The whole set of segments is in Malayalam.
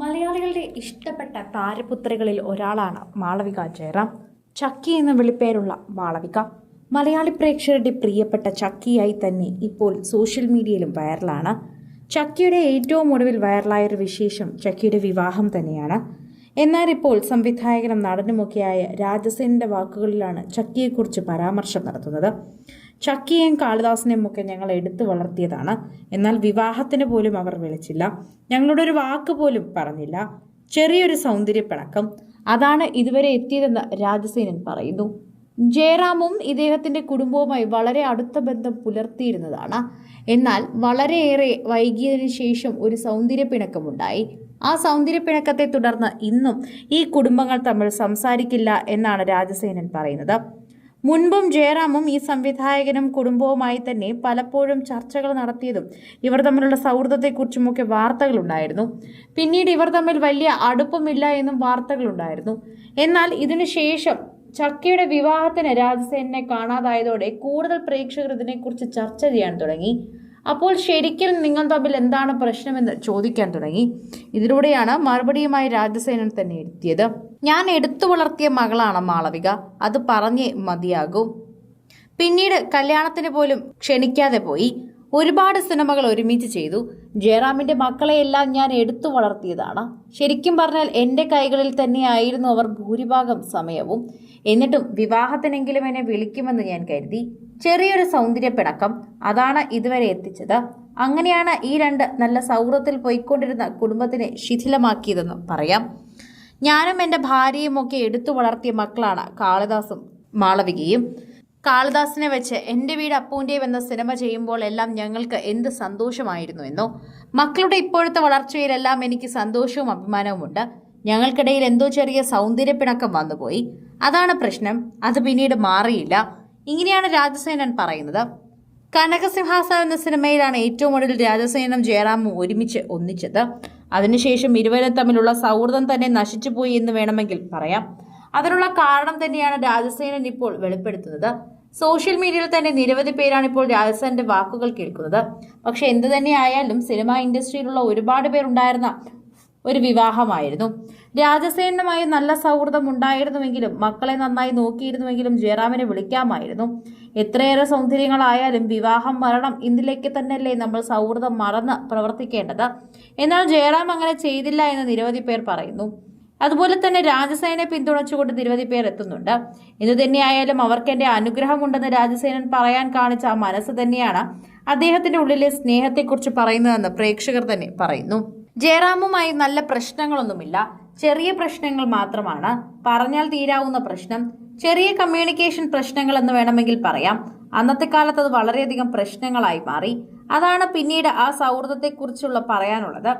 മലയാളികളുടെ ഇഷ്ടപ്പെട്ട താരപുത്രികളിൽ ഒരാളാണ് മാളവിക ജയറാം. ചക്കി എന്ന വിളിപ്പേരുള്ള മാളവിക. മലയാളി പ്രേക്ഷകരുടെ പ്രിയപ്പെട്ട ചക്കിയായി തന്നെ ഇപ്പോൾ സോഷ്യൽ മീഡിയയിലും വൈറലാണ്. ചക്കിയുടെ ഏറ്റവും ഒടുവിൽ വൈറലായ ഒരു വിശേഷം ചക്കിയുടെ വിവാഹം തന്നെയാണ്. എന്നാൽ ഇപ്പോൾ സംവിധായകനും നടനുമൊക്കെയായ രാജസേനന്റെ വാക്കുകളിലാണ് ചക്കിയെക്കുറിച്ച് പരാമർശം നടത്തുന്നത്. ചക്കിയെയും കാളിദാസിനെയും ഒക്കെ ഞങ്ങൾ എടുത്തു വളർത്തിയതാണ്. എന്നാൽ വിവാഹത്തിന് പോലും അവർ വിളിച്ചില്ല. ഞങ്ങളുടെ ഒരു വാക്ക് പോലും പറഞ്ഞില്ല. ചെറിയൊരു സൗന്ദര്യപ്പിണക്കം. അതാണ് ഇതുവരെ എത്തിയതെന്ന് രാജസേനൻ പറയുന്നു. ജയറാമും ഇദ്ദേഹത്തിന്റെ കുടുംബവുമായി വളരെ അടുത്ത ബന്ധം പുലർത്തിയിരുന്നതാണ്. എന്നാൽ വളരെയേറെ വൈകിയതിനു ശേഷം ഒരു സൗന്ദര്യപ്പിണക്കമുണ്ടായി. ആ സൗന്ദര്യപ്പിണക്കത്തെ തുടർന്ന് ഇന്നും ഈ കുടുംബങ്ങൾ തമ്മിൽ സംസാരിക്കില്ല എന്നാണ് രാജസേനൻ പറയുന്നത്. മുൻപും ജയറാമും ഈ സംവിധായകനും കുടുംബവുമായി തന്നെ പലപ്പോഴും ചർച്ചകൾ നടത്തിയതും ഇവർ തമ്മിലുള്ള സൗഹൃദത്തെക്കുറിച്ചുമൊക്കെ വാർത്തകളുണ്ടായിരുന്നു. പിന്നീട് ഇവർ തമ്മിൽ വലിയ അടുപ്പമില്ല എന്നും വാർത്തകളുണ്ടായിരുന്നു. എന്നാൽ ഇതിനുശേഷം ചക്കയുടെ വിവാഹത്തിന് രാജസേനനെ കാണാതായതോടെ കൂടുതൽ പ്രേക്ഷകർ ഇതിനെക്കുറിച്ച് ചർച്ച ചെയ്യാൻ തുടങ്ങി. അപ്പോൾ ശരിക്കും നിങ്ങൾ തമ്മിൽ എന്താണ് പ്രശ്നമെന്ന് ചോദിക്കാൻ തുടങ്ങി. ഇതിലൂടെയാണ് മറുപടിയുമായി രാജസേനൻ തന്നെ എത്തിയത്. ഞാൻ എടുത്തു വളർത്തിയ മകളാണ് മാളവിക. അത് പറഞ്ഞേ മതിയാകും. പിന്നീട് കല്യാണത്തിന് പോലും ക്ഷണിക്കാതെ പോയി. ഒരുപാട് സിനിമകൾ ഒരുമിച്ച് ചെയ്തു. ജയറാമിന്റെ മക്കളെയെല്ലാം ഞാൻ എടുത്തു വളർത്തിയതാണ്. ശരിക്കും പറഞ്ഞാൽ എന്റെ കൈകളിൽ തന്നെയായിരുന്നു അവർ ഭൂരിഭാഗം സമയവും. എന്നിട്ടും വിവാഹത്തിനെങ്കിലും എന്നെ വിളിക്കുമെന്ന് ഞാൻ കരുതി. ചെറിയൊരു സൗന്ദര്യപ്പിണക്കം അതാണ് ഇതുവരെ എത്തിച്ചത്. അങ്ങനെയാണ് ഈ രണ്ട് നല്ല സൗഹൃദത്തിൽ പോയിക്കൊണ്ടിരുന്ന കുടുംബത്തിനെ ശിഥിലമാക്കിയതെന്ന് പറയാം. ഞാനും എന്റെ ഭാര്യയുമൊക്കെ എടുത്തു വളർത്തിയ മക്കളാണ് കാളിദാസും മാളവികയും. കാളിദാസിനെ വെച്ച് എന്റെ വീട് അപ്പൂന്റെയും എന്ന സിനിമ ചെയ്യുമ്പോൾ എല്ലാം ഞങ്ങൾക്ക് എന്ത് സന്തോഷമായിരുന്നു എന്നോ? മക്കളുടെ ഇപ്പോഴത്തെ വളർച്ചയിലെല്ലാം എനിക്ക് സന്തോഷവും അഭിമാനവുമുണ്ട് ഞങ്ങൾക്കിടയിൽ എന്തോ ചെറിയ സൗന്ദര്യപ്പിണക്കം വന്നുപോയി. അതാണ് പ്രശ്നം. അത് പിന്നീട് മാറിയില്ല. ഇങ്ങനെയാണ് രാജസേനൻ പറയുന്നത്. കനകസിംഹാസനം എന്ന സിനിമയിലാണ് ഏറ്റവും ഒടുവിൽ രാജസേനും ജയറാമും ഒരുമിച്ച് ഒന്നിച്ചത്. അതിനുശേഷം ഇരുവരും തമ്മിലുള്ള സൗഹൃദം തന്നെ നശിച്ചുപോയി എന്ന് വേണമെങ്കിൽ പറയാം. അതിനുള്ള കാരണം തന്നെയാണ് രാജസേനൻ ഇപ്പോൾ വെളിപ്പെടുത്തുന്നത്. സോഷ്യൽ മീഡിയയിൽ തന്നെ നിരവധി പേരാണ് ഇപ്പോൾ രാജസ്ഥാന്റെ വാക്കുകൾ കേൾക്കുന്നത്. പക്ഷെ എന്ത് തന്നെയായാലും സിനിമാ ഇൻഡസ്ട്രിയിലുള്ള ഒരുപാട് പേരുണ്ടായിരുന്ന ഒരു വിവാഹമായിരുന്നു. രാജസേനുമായി നല്ല സൗഹൃദം ഉണ്ടായിരുന്നുവെങ്കിലും മക്കളെ നന്നായി നോക്കിയിരുന്നുവെങ്കിലും ജയറാമിനെ വിളിക്കാമായിരുന്നു. എത്രയേറെ സൗന്ദര്യങ്ങളായാലും വിവാഹം മരണം ഇതിലേക്ക് തന്നെയല്ലേ നമ്മൾ സൗഹൃദം മറന്ന് പ്രവർത്തിക്കേണ്ടത്? എന്നാൽ ജയറാം അങ്ങനെ ചെയ്തില്ല എന്ന് നിരവധി പേർ പറയുന്നു. അതുപോലെ തന്നെ രാജസേനെ പിന്തുണച്ചുകൊണ്ട് നിരവധി പേർ എത്തുന്നുണ്ട്. എന്തു തന്നെയായാലും അവർക്ക് എന്റെ അനുഗ്രഹമുണ്ടെന്ന് രാജസേനൻ പറയാൻ കാണിച്ച ആ മനസ്സ് തന്നെയാണ് അദ്ദേഹത്തിന്റെ ഉള്ളിലെ സ്നേഹത്തെക്കുറിച്ച് പറയുന്നതെന്ന് പ്രേക്ഷകർ തന്നെ പറയുന്നു. ജയറാമുമായി നല്ല പ്രശ്നങ്ങളൊന്നുമില്ല. ചെറിയ പ്രശ്നങ്ങൾ മാത്രമാണ്. പറഞ്ഞാൽ തീരാവുന്ന പ്രശ്നം. ചെറിയ കമ്മ്യൂണിക്കേഷൻ പ്രശ്നങ്ങൾ എന്ന് വേണമെങ്കിൽ പറയാം. അന്നത്തെ കാലത്ത് അത് വളരെയധികം പ്രശ്നങ്ങളായി മാറി. അതാണ് പിന്നീട് ആ സൗഹൃദത്തെക്കുറിച്ചുള്ള പറയാനുള്ളത്.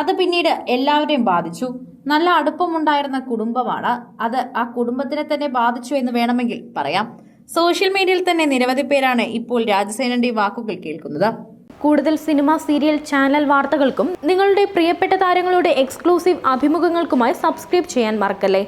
അത് പിന്നീട് എല്ലാവരെയും ബാധിച്ചു. നല്ല അടുപ്പമുണ്ടായിരുന്ന കുടുംബമാണ് അത് ആ കുടുംബത്തിനെ തന്നെ ബാധിച്ചു എന്ന് വേണമെങ്കിൽ പറയാം. സോഷ്യൽ മീഡിയയിൽ തന്നെ നിരവധി പേരാണ് ഇപ്പോൾ രാജസേനന്റെ വാക്കുകൾ കേൾക്കുന്നത്. കൂടുതൽ സിനിമ സീരിയൽ ചാനൽ വാർത്തകൾക്കും നിങ്ങളുടെ പ്രിയപ്പെട്ട താരങ്ങളുടെ എക്സ്ക്ലൂസീവ് അഭിമുഖങ്ങൾക്കുമായി സബ്സ്ക്രൈബ് ചെയ്യാൻ മറക്കല്ലേ?